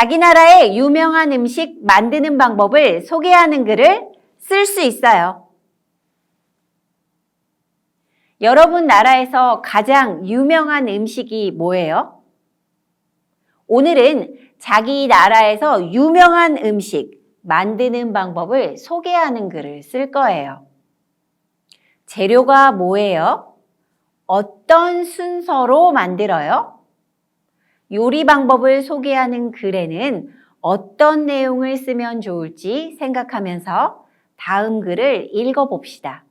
자기 나라의 유명한 음식 만드는 방법을 소개하는 글을 쓸 수 있어요. 여러분 나라에서 가장 유명한 음식이 뭐예요? 오늘은 자기 나라에서 유명한 음식 만드는 방법을 소개하는 글을 쓸 거예요. 재료가 뭐예요? 어떤 순서로 만들어요? 요리 방법을 소개하는 글에는 어떤 내용을 쓰면 좋을지 생각하면서 다음 글을 읽어봅시다.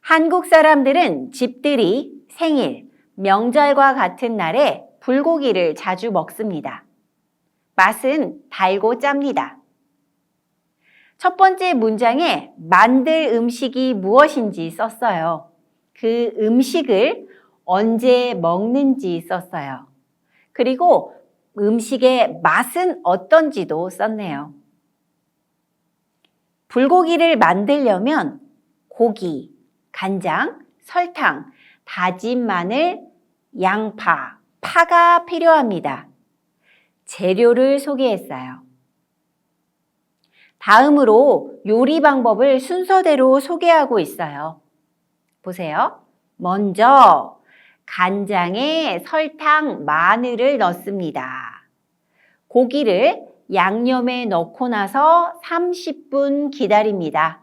한국 사람들은 집들이, 생일, 명절과 같은 날에 불고기를 자주 먹습니다. 맛은 달고 짭니다. 첫 번째 문장에 만들 음식이 무엇인지 썼어요. 그 음식을 언제 먹는지 썼어요. 그리고 음식의 맛은 어떤지도 썼네요. 불고기를 만들려면 고기, 간장, 설탕, 다진 마늘, 양파, 파가 필요합니다. 재료를 소개했어요. 다음으로 요리 방법을 순서대로 소개하고 있어요. 보세요. 먼저 간장에 설탕, 마늘을 넣습니다. 고기를 양념에 넣고 나서 30분 기다립니다.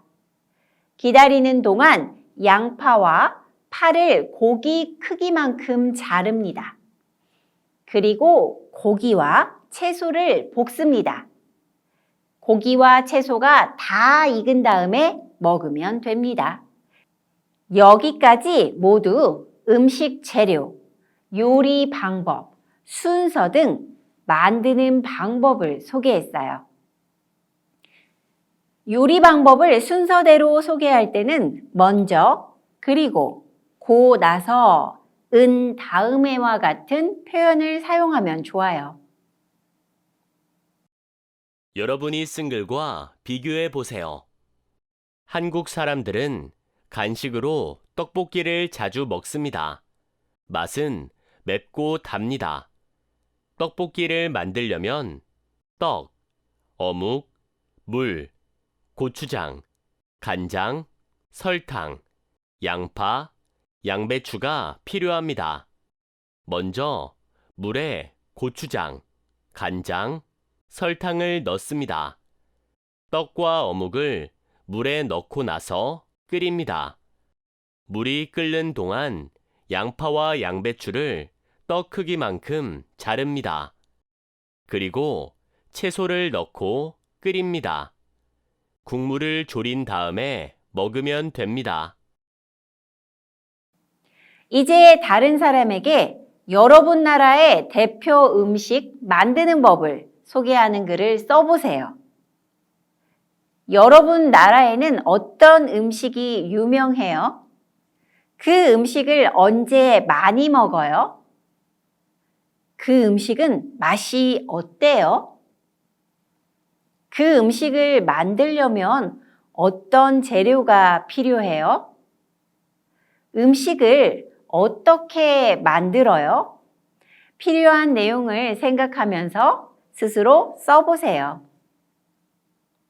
기다리는 동안 양파와 파를 고기 크기만큼 자릅니다. 그리고 고기와 채소를 볶습니다. 고기와 채소가 다 익은 다음에 먹으면 됩니다. 여기까지 모두 음식 재료, 요리 방법, 순서 등 만드는 방법을 소개했어요. 요리 방법을 순서대로 소개할 때는 먼저, 그리고, 고 나서, 은 다음에와 같은 표현을 사용하면 좋아요. 여러분이 쓴 글과 비교해 보세요. 한국 사람들은 간식으로 떡볶이를 자주 먹습니다. 맛은 맵고 답니다. 떡볶이를 만들려면 떡, 어묵, 물, 고추장, 간장, 설탕, 양파, 양배추가 필요합니다. 먼저 물에 고추장, 간장, 설탕을 넣습니다. 떡과 어묵을 물에 넣고 나서 끓입니다. 물이 끓는 동안 양파와 양배추를 떡 크기만큼 자릅니다. 그리고 채소를 넣고 끓입니다. 국물을 졸인 다음에 먹으면 됩니다. 이제 다른 사람에게 여러분 나라의 대표 음식 만드는 법을 소개하는 글을 써보세요. 여러분 나라에는 어떤 음식이 유명해요? 그 음식을 언제 많이 먹어요? 그 음식은 맛이 어때요? 그 음식을 만들려면 어떤 재료가 필요해요? 음식을 어떻게 만들어요? 필요한 내용을 생각하면서 스스로 써보세요.